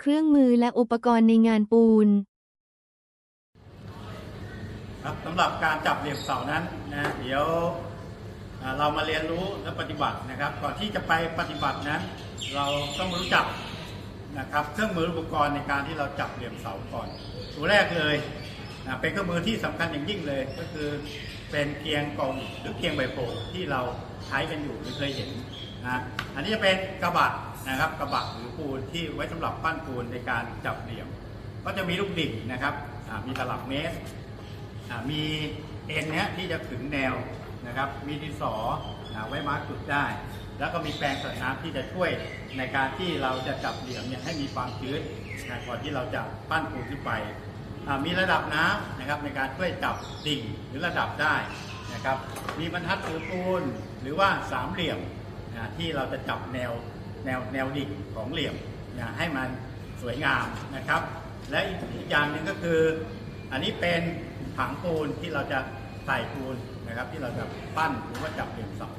เครื่องมือและอุปกรณ์ในงานปูน ครับสำหรับการจับเหลี่ยมเสานั้นนะเดี๋ยวเรามาเรียนรู้และปฏิบัตินะครับ ก่อนที่จะไปปฏิบัตินั้น เราต้องรู้จักนะครับเครื่องมืออุปกรณ์ในการที่เราจับเหลี่ยมเสาก่อน ตัวแรกเลยนะเป็นเครื่องมือที่สำคัญอย่างยิ่งเลย ก็คือเป็นเกียงกองหรือเกียงใบโพที่เราใช้กันอยู่หรือเคยเห็นนะอันนี้จะเป็นกระบะ นะครับกระบะหรือปูนที่ไว้สำหรับปั้นปูนในการจับเหลี่ยม ก็จะมีลูกดิ่งนะครับมีตลับเมตรมีเอ็นเนี้ยที่จะขึงแนวนะครับมีดินสอไว้มาร์กจุดได้ แล้วก็มีแปรงใส่น้ำที่จะช่วยในการที่เราจะจับเหลี่ยมเนี่ยให้มีความชื้นนะก่อนที่เราจะปั้นปูนขึ้นไปมีระดับน้ำนะครับในการช่วยจับดิ่งหรือระดับได้นะครับมีบรรทัดถือปูนหรือว่าสามเหลี่ยมที่เราจะจับแนว แนวแนวดิ่งของเหลี่ยมนะให้มันสวยงามนะครับ และอีกอย่างหนึ่งก็คือ อันนี้เป็นถังปูนที่เราจะใส่ปูนนะครับ ที่เราจะปั้นหรือว่าจับเหลี่ยมเสา